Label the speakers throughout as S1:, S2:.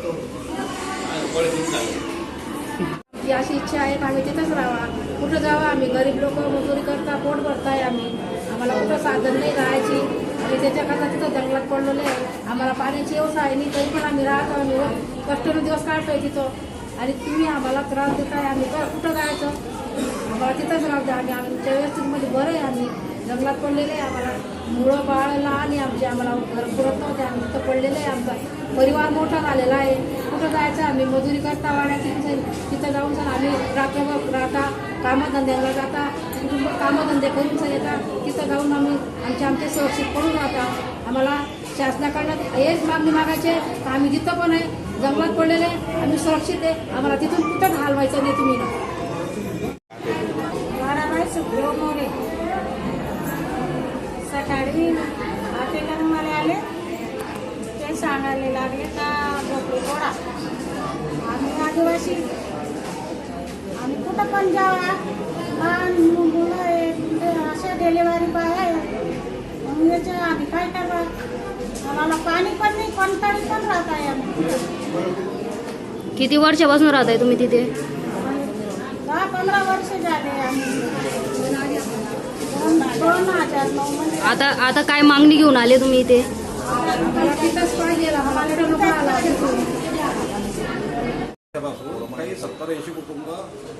S1: तसं
S2: अशी इच्छा आहे की आम्ही तिथंच राहावा. कुठं जावं आम्ही? गरीब लोक मजुरी करता पोट भरताय आम्ही. आम्हाला कुठं साधन नाही राहायची. आणि त्याच्याकरता तिथं जंगलात पडलेले आहे. आम्हाला पाण्याची व्यवस्था नाही तरी पण आम्ही राहतो आम्ही. व- दिवस काढतोय तिथं. आणि तुम्ही आम्हाला त्रास देताय आम्ही. कुठं जायचं आम्हाला तिथंच राहतो आम्ही आमच्या व्यवस्थेमध्ये बरं आहे आम्ही. जंगलात पडलेले आहे आम्हाला. मुळं बाळ लहान आहे आमचे. आम्हाला घर पुरत नव्हते आम्ही तिथं पडलेलं आहे आमचा. परिवार मोठा झालेला आहे. कुठं जायचं? आम्ही मजुरी करता वाड्यात तिथं तिथं जाऊन सर आम्ही राहतो राहता कामधंद्याला जाता. कुटुंब कामधंदे करून सर येतात तिथं जाऊन आम्ही आमचे आमचे सुरक्षित पडून राहता. आम्हाला शासनाकडनं हेच मागणी मागायचे तर आम्ही जिथं पण आहे जंगलात पडलेले आहे, आम्ही सुरक्षित आहे. आम्हाला तिथून कुठं हलवायचं नाही तुम्ही.
S3: सुखदेव मोरे सकाळी मला आले. ते सांगायला लागले का झोपडी पोडा आम्ही आदिवासी. आम्ही कुठं पण जावा. लहान मुलं आहे, ते अशा डिलेवरी बाय आहे. मग याचे आम्ही काय करा आम्हाला पाणी पण नाही कोणतरी पण राहत आहे आम्ही.
S4: किती वर्षापासून राहताय तुम्ही तिथे?
S3: दहा पंधरा वर्ष झाले आम्ही दोन दोन हजार नऊ मध्ये
S4: आता आता काय मागणी घेऊन आले तुम्ही इथे?
S5: काही सत्तर ऐंशी कुटुंब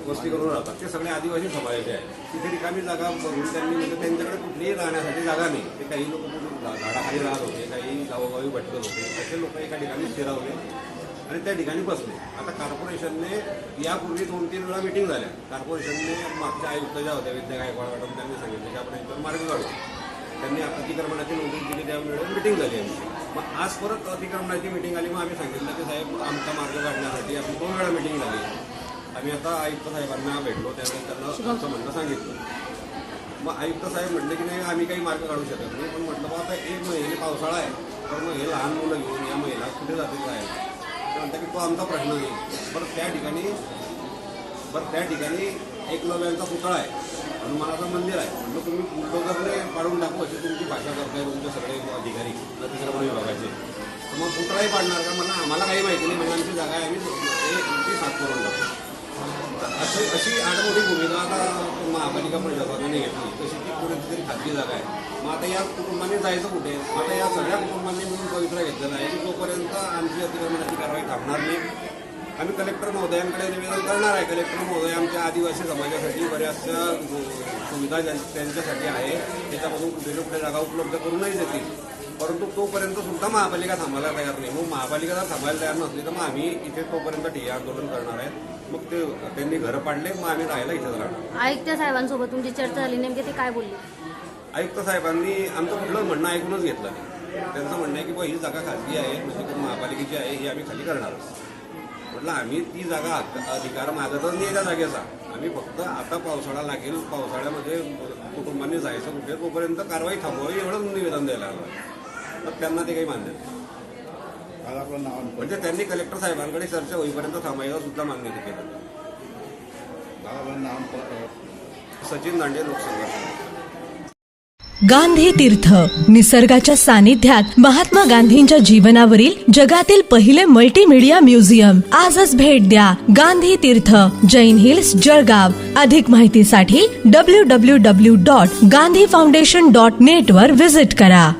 S5: वस्ती करून राहतात. ते सगळे आदिवासी समाजाचे आहेत. तिथे रिकामी जागा भरून त्यांनी म्हणजे त्यांच्याकडे कुठलीही राहण्यासाठी जागा नाही. ते काही लोक झाडाखाली राहत होते काही गावोगावी भटकत होते. असे लोक एका ठिकाणी स्थिरावले आणि त्या ठिकाणी बसले. आता कॉर्पोरेशनने यापूर्वी दोन तीन वेळा मिटिंग झाल्या. कॉर्पोरेशनने मागच्या आयुक्त ज्या होत्या विद्या गायकवाड मॅडम त्यांनी सांगितलं की आपण याच्यावर मार्ग काढू. त्यांनी अतिक्रमणाची नोटीस दिली त्यावेळेस मिटिंग झाली आमची. मग आज परत अतिक्रमणाची मिटिंग आली मग आम्ही सांगितलं की साहेब आमचा मार्ग काढण्यासाठी आम्ही दोन वेळा मिटिंग झाली. आम्ही आता आयुक्त साहेबांना भेटलो त्यावेळेस त्यांना आमचं म्हणणं सांगितलं. मग आयुक्त साहेब म्हटले की नाही आम्ही काही मार्ग काढू शकत नाही. पण म्हटलं बा आता एक महिने पावसाळा आहे. तर मग हे लहान मुलं घेऊन या महिला कुठे जातील राहायला ते म्हणतात की तो आमचा प्रश्न नाही बरं त्या ठिकाणी बरं त्या ठिकाणी एकलव्यांचा पुतळा आहे. हनुमानाचं मंदिर आहे. म्हणलं तुम्ही बुलडोजरने पाडून टाकू अशी तुमची भाषा करताय तुमचे सगळे अधिकारी अतिक्रमण विभागाचे. तर मग पुतळाही पाडणार का? म्हणा आम्हाला काही माहिती नाही म्हणजे आमची जागा आहे आम्ही साफ अशी अशी आडमोठी भूमिका आता महापालिका प्रशासनाने घेतली तशी ती कुठेतरी खाजगी जागा आहे. मग आता या कुटुंबाने जायचं कुठे? आता या सगळ्या कुटुंबांनी मिळून पवित्रा घेतलेला आहे. की जोपर्यंत आमची अतिक्रमणाची कारवाई थांबणार नाही आम्ही कलेक्टर महोदयांकडे निवेदन करणार आहे. कलेक्टर महोदय आमच्या आदिवासी समाजासाठी बऱ्याचशा सुविधा ज्यां- त्यांच्यासाठी आहे. त्याच्यामधून कुठे कुठे जागा उपलब्ध करूनही देतील. परंतु तोपर्यंत सुद्धा महापालिका थांबायला तयार नाही. मग महापालिका जर थांबायला तयार नसली तर मग आम्ही इथे तोपर्यंत ठिय्या आंदोलन करणार आहे मग ते त्यांनी घरं पाडले मग आम्ही राहायला इथेच राहणार.
S4: आयुक्त साहेबांसोबत तुमची चर्चा झाली. नेमके ते काय बोलले?
S5: आयुक्त साहेबांनी आमचं कुठलं म्हणणं ऐकूनच घेतलं नाही. त्यांचं म्हणणं आहे की बा ही जागा खाजगी आहे म्हणजे की महापालिकेची आहे ही आम्ही खाली करणारच म्हटलं आम्ही ती जागा हक्क- अधिकार मागतच नाही त्या जागेचा. आम्ही फक्त आता पावसाळा लागेल. पावसाळ्यामध्ये कुटुंबांनी जायचं कुठे तोपर्यंत कारवाई थांबवावी एवढं निवेदन द्यायला आलं. तर त्यांना ते काही मान्य नाही. म्हणजे त्यांनी कलेक्टर साहेबांकडे चर्चा होईपर्यंत थांबायला सुद्धा मान्य केलं. सचिन दांडे लोकसंघर्ष
S6: गांधी तीर्थ निसर्गाच्या सानिध्यात महात्मा गांधींच्या जीवनावरील जगातील पहिले मल्टीमीडिया म्युझियम आजच भेट द्या गांधी तीर्थ जैन हिल्स जळगाव. अधिक माहितीसाठी W W W dot Gandhi foundation dot net वर विजिट करा.